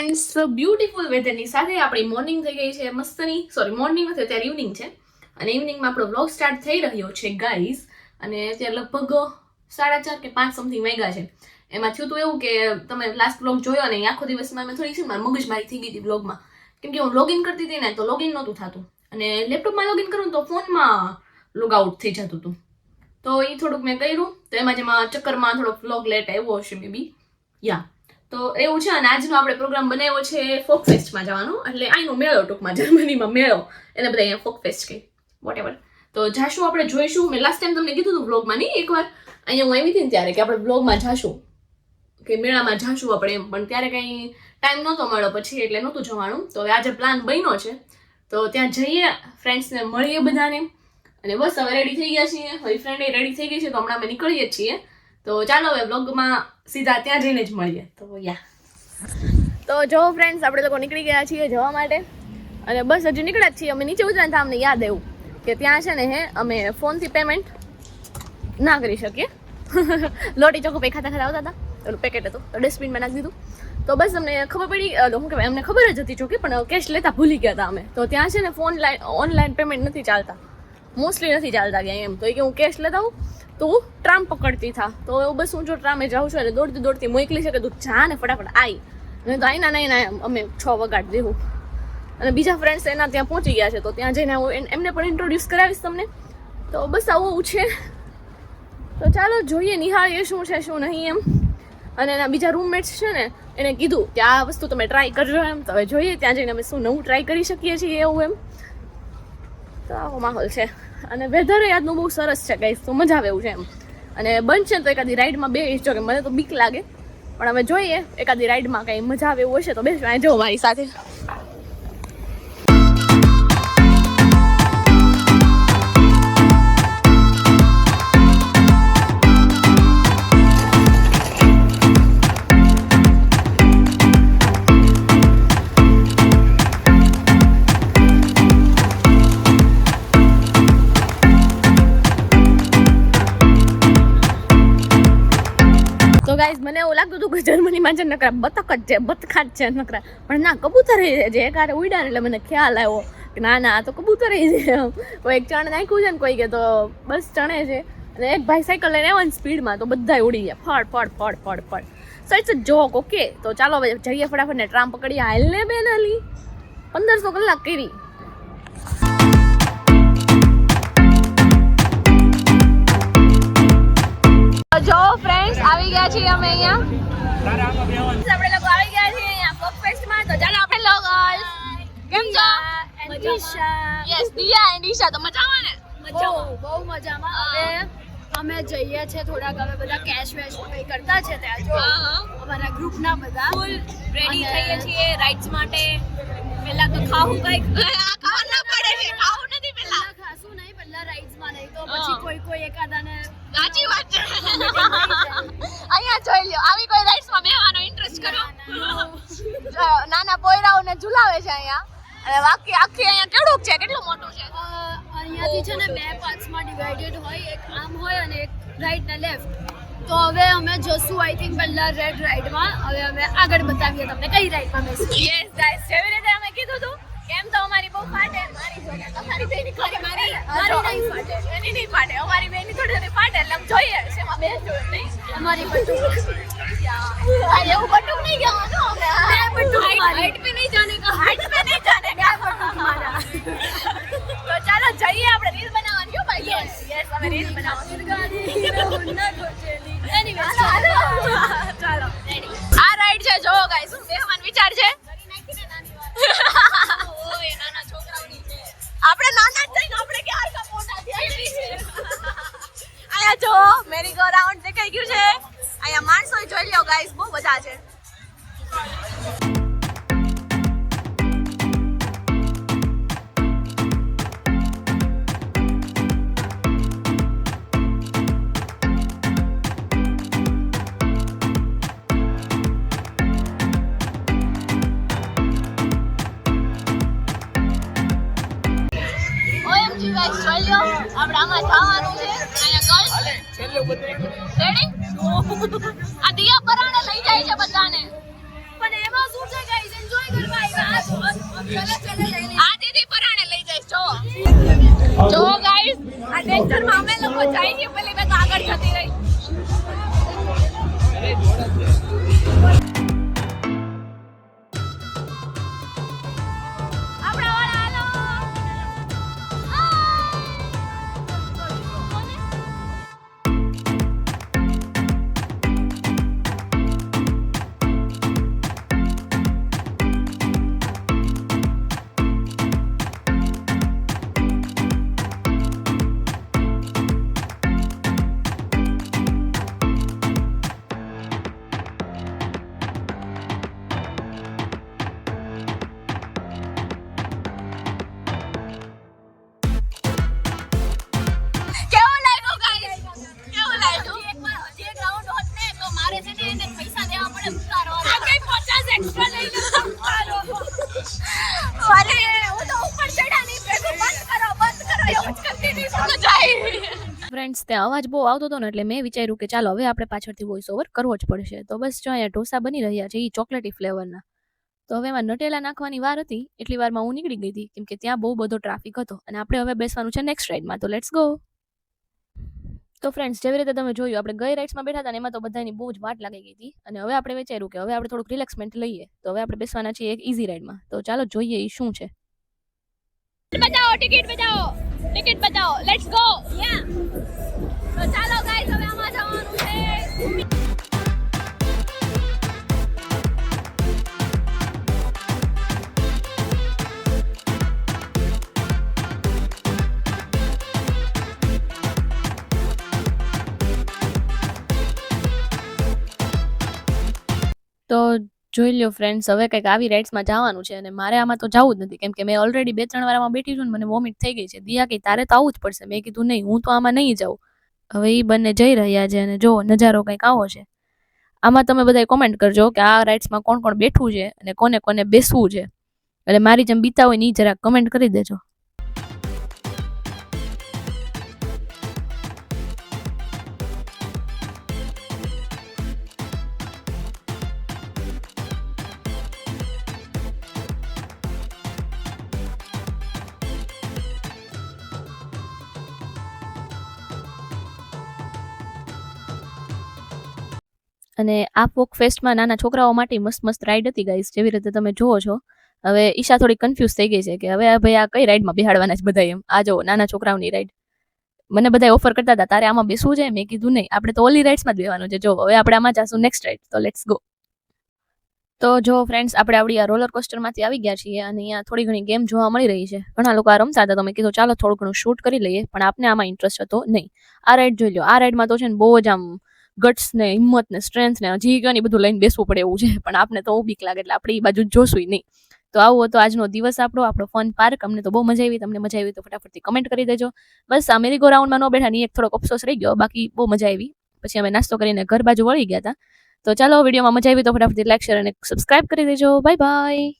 Friends beautiful વેધરની સાથે આપણી morning થઈ ગઈ છે મસ્તની. સોરી મોર્નિંગ નથી, અત્યારે ઇવનિંગ છે. અને ઇવનિંગમાં આપણો બ્લોગ સ્ટાર્ટ થઈ રહ્યો છે ગાઈઝ અને અત્યારે લગભગ સાડા ચાર કે પાંચ સમથિંગ વાગ્યા છે. એમાં થયું હતું એવું કે તમે લાસ્ટ બ્લોગ જોયો ને આખો દિવસમાં મેં થોડી છે મારી મગજમારી થઈ ગઈ હતી બ્લોગમાં કેમ કે હું લોગિન કરતી હતી ને, તો લોગિન નહોતું થતું. અને લેપટોપમાં લોગિન કરું તો ફોનમાં લોગ આઉટ થઈ જતું હતું તો એ થોડુંક મેં કર્યું. તો એમાં જેમાં ચક્કરમાં થોડોક વ્લોગ લેટ આવ્યો હશે મે બી યા તો એવું છે અને આજનો આપણે પ્રોગ્રામ બનાવ્યો છે ફોક ફેસ્ટમાં જવાનો. એટલે અહીંનો મેળો ટૂંકમાં, જર્મનીમાં મેળો. એને બધા અહીંયા ફોક ફેસ્ટ કહે. વોટ તો જાશું આપણે, જોઈશું. મેં લાસ્ટ ટાઈમ તમને કીધું હતું બ્લોગમાં નહીં એકવાર. અહીંયા હું આવી હતી ને ત્યારે કે આપણે બ્લોગમાં જાશું. કે મેળામાં જાશું આપણે એમ. પણ ત્યારે કંઈ ટાઈમ નહોતો મળ્યો પછી, એટલે નહોતું જવાનું. તો હવે આજે પ્લાન બન્યો છે. તો ત્યાં જઈએ ફ્રેન્ડ્સને મળીએ બધાને. અને બસ, હવે રેડી થઈ ગયા છીએ. હવે ફ્રેન્ડ રેડી થઈ ગઈ છે, તો હમણાં અમે નીકળીએ છીએ. તો ચાલો હવે બ્લોગમાં સીધા ત્યાં જઈને જ મળીએ. તો યા. તો જો ફ્રેન્ડ્સ આપણે લોકો નીકળી ગયા છીએ જવા માટે. અને બસ હજુ નીકળ્યા જ છીએ. અમે નીચે ઉતર્યા ને તો અમને યાદ એવું કે ત્યાં છે ને હે, અમે ફોનથી પેમેન્ટ ના કરી શકીએ. લોટી ચોકો પે ખાતા ખાતા આવતા હતા. પેલું પેકેટ હતું, તો ડસ્ટબિનમાં નાખી દીધું. તો બસ અમને ખબર પડી શું કહેવાય, અમને ખબર જ હતી ચોકે પણ કેશ લેતા ભૂલી ગયા હતા અમે. તો ત્યાં છે ને ફોન ઓનલાઈન પેમેન્ટ નથી ચાલતા. મોસ્ટલી નથી ચાલતા ત્યાં એમ. તો એ કે હું કેશ લેતા આવું? તો ટ્રામ પકડતી થા. તો એવું બસ હું જો ટ્રામે જાઉં છું અને દોડતી દોડતી મોકલી શકે તું જા ને ફટાફટ આઈ. અને તો આઈના નહીં ના અમે છ વગાડ દેવું અને બીજા ફ્રેન્ડ્સ એના ત્યાં પહોંચી ગયા છે, તો ત્યાં જઈને હું એમને પણ ઇન્ટ્રોડ્યુસ કરાવીશ તમને. તો બસ આવું છે. તો ચાલો જોઈએ નિહાળીએ શું છે, શું નહીં એમ. અને એના બીજા રૂમમેટ્સ છે ને, એને કીધું કે આ વસ્તુ તમે ટ્રાય કરજો એમ. તો હવે જોઈએ, ત્યાં જઈને અમે શું નવું ટ્રાય કરી શકીએ છીએ એવું એમ. તો આવો માહોલ છે. અને વેધર યાદનું બહુ સરસ છે ગાઈસ તો મજા આવે એવું છે એમ. અને બનશે તો એકાદી રાઈડમાં બે જો કે મને તો બીક લાગે. પણ હવે જોઈએ, એકાદી રાઈડમાં કંઈ મજા આવે એવું હશે તો બેસવા જો મારી સાથે. ગાઈઝ મને એવું લાગતું હતું કે જર્મનીમાં છે નકરા બતક જ છે બતકા જ છે નકરા. પણ ના, કબૂતર એક હારે ઉડ્યા એટલે મને ખ્યાલ આવ્યો કે ના ના, આ તો કબૂતર છે. કોઈ એક ચણ નાખ્યું છે ને કોઈ કે તો બસ ચણે છે. અને એક ભાઈ સાયકલ લઈને આવ્યો સ્પીડમાં તો બધા ઉડી ગયા. ફળ ફળ ફળ ફળ ફળ so it's a joke okay તો ચાલો જઈએ ફટાફટ ને ટ્રામ પકડીએ. હાલ ને બેન અલી, પંદરસો કલાક કરી. ફ્રેન્ડ્સ આવી ગયા છીએ અમે અહીંયા. આપણે લોકો આવી ગયા છીએ અહીંયા ફોક ફેસ્ટમાં તો ચાલો આપણે લોકો કેમ છો? યસ દિયા એન્ડ ઈશા તો મજામાં ને? બહુ બહુ મજામાં. હવે અમે જઈએ છીએ થોડાક. હવે બધા કેશ વેશ પે કરતા છે ત્યાં. જો. અમારા ગ્રુપના બધા. ફૂલ રેડી થઈએ છીએ રાઇડ્સ માટે. પેલા તો ખાવું કંઈક. ખાવું ના પડે. છે ખાવું નથી પહેલા. ખાશું નહીં પહેલા નહીં તો પછી કોઈ કોઈ એકાદાને સાચી વાત છે. અહીંયા જોઈ લ્યો આવી કોઈ રાઇડ્સમાં બેહવાનો ઇન્ટરેસ્ટ કરો નાના પોયરાઓને ઝુલાવે છે અહીંયા. અને બાકી આખી અહીંયા કેવડું છે? કેટલું મોટું છે? અહીંયાથી છે ને બે પાર્ટ્સમાં ડિવાઇડેડ હોય એક આમ હોય અને એક રાઈટ ને લેફ્ટ તો હવે અમે જોશું આઈ થિંક પહેલા રેડ રાઈડમાં હવે અમે આગળ બતાવીએ તમને કઈ રાઈડમાં બેસું યસ ગાઈસ જેવી રીતે અમે કીધું હતું કેમ તો અમારી બહુ ફાટે મારી જોડે તમારી બેની ખાલી મારી મારી નહીં ફાટે. એની નહીં ફાટે અમારી બેન થોડી થોડી ફાટે એટલે આમ જોઈએ શેમાં બે જોડે નહીં. અમારી બધું ગાઈસ બધા છે guys, જોઈ લ્યો આપણે આમાં જવાનું છે. અહીંયા ગર્લ્સ રેડી આ દિયા પરાણે લઈ જાય છે બધાને. પણ એમાં શું છે ગાઈસ એન્જોય કરવા આવ્યા ચલો ચલો લઈ આ દીદી પરાણે લઈ જાય જો. જો ફ્રેન્ડ્સ ત્યાં અવાજ બહુ આવતો હતો ને, એટલે મેં વિચાર્યું કે ચાલો, હવે આપણે પાછળથી વોઇસ ઓવર કરવો જ પડશે. તો બસ જો અહીંયા ઢોસા બની રહ્યા છે એ ચોકલેટી ફ્લેવરના તો હવે એમાં નટેલા નાખવાની વાર હતી, એટલી વારમાં હું નીકળી ગઈ હતી, કેમ કે ત્યાં બહુ બધો ટ્રાફિક હતો. અને આપણે હવે બેસવાનું છે નેક્સ્ટ રાઇડમાં તો લેટ્સ ગો તો ફ્રેન્ડ્સ જેવી રીતે તમે જોયું, આપણે ગઈ રાઇડ્સમાં બેઠા હતા ને, એમાં તો બધાની બહુ જ વાટ લાગી ગઈ હતી. અને હવે આપણે વિચાર્યું કે હવે આપણે થોડુંક રિલેક્સમેન્ટ લઈએ. તો હવે આપણે બેસવાના છીએ એક ઇઝી રાઇડમાં તો ચાલો, જોઈએ એ શું છે. બતાવો ટિકિટ બતાવો ટિકિટ બતાવો. લેટ્સ ગો યા તો ચાલો ગાઈસ હવે આમાં જવાનું છે. તો જોઈ લ્યો ફ્રેન્ડ્સ હવે કંઈક આવી રાઇડ્સમાં જવાનું છે અને મારે આમાં તો જવું જ નથી. કેમ કે મેં ઓલરેડી બે ત્રણ વારમાં બેઠી છું ને મને વોમિટ થઈ ગઈ છે. દિયા કે તારે તો આવવું જ પડશે. મેં કીધું નહીં, હું તો આમાં નહીં જાઉં. હવે એ બંને જઈ રહ્યા છે અને જો નજારો કંઈક આવો છે. આમાં તમે બધા કોમેન્ટ કરજો કે આ રાઇડ્સમાં કોણ કોણ બેઠું છે અને કોને કોને બેસવું છે. એટલે મારી જેમ બીતા હોય ને એ જરાક કમેન્ટ કરી દેજો. અને આ ફોક ફેસ્ટમાં નાના છોકરાઓ માટે મસ્ત મસ્ત રાઈડ હતી ગાઈસ જેવી રીતે તમે જુઓ છો. હવે ઈશા થોડી કન્ફ્યુઝ થઈ ગઈ છે કે હવે ભાઈ આ કઈ રાઈડમાં બેહાડવાના છે બધા એમ? આ જો નાના છોકરાઓની રાઈડ મને બધા ઓફર કરતા હતા, તારે આમાં બેસવું છે? મેં કીધું, નહીં, આપણે તો ઓલી રાઇડ્સમાં જ બેવાનું છે. જો, હવે આપણે આમાં જશું નેક્સ્ટ રાઈડ તો લેટ્સ ગો તો જો ફ્રેન્ડ્સ આપણે આવડી આ રોલર કોસ્ટરમાંથી આવી ગયા છીએ અને અહીંયા થોડી ઘણી ગેમ જોવા મળી રહી છે. ઘણા લોકો આ રમતા હતા, તો મેં કીધું, ચાલો થોડું ઘણું શૂટ કરી લઈએ. પણ આપને આમાં ઇન્ટરેસ્ટ હતો નહીં. આ રાઈડ જોઈ લો આ રાઈડમાં તો છે ને બહુ જ આમ ગટ્સ હિંમતને સ્ટ્રેન્થને હજી સ્ટ્રેન્થ ને બધું લઈને બેસવું પડે એવું છે. પણ આપણે તો બીક લાગે એટલે આપણે એ બાજુ જોશું નહીં. તો આવો હતો આજનો દિવસ આપણો આપણો ફન પાર્ક અમને તો બહુ મજા આવી. તમને મજા આવી તો ફટાફટથી કમેન્ટ કરી દેજો. બસ આ મેરી ગો રાઉન્ડમાં ન બેઠા, ની એક થોડોક અફસોસ રહી ગયો. બાકી બહુ મજા આવી. પછી અમે નાસ્તો કરીને ઘર બાજુ વળી ગયા હતા તો ચાલો વિડીયોમાં મજા આવી તો ફટાફટથી લાઈક શેર અને સબસ્ક્રાઇબ કરી દેજો. Bye bye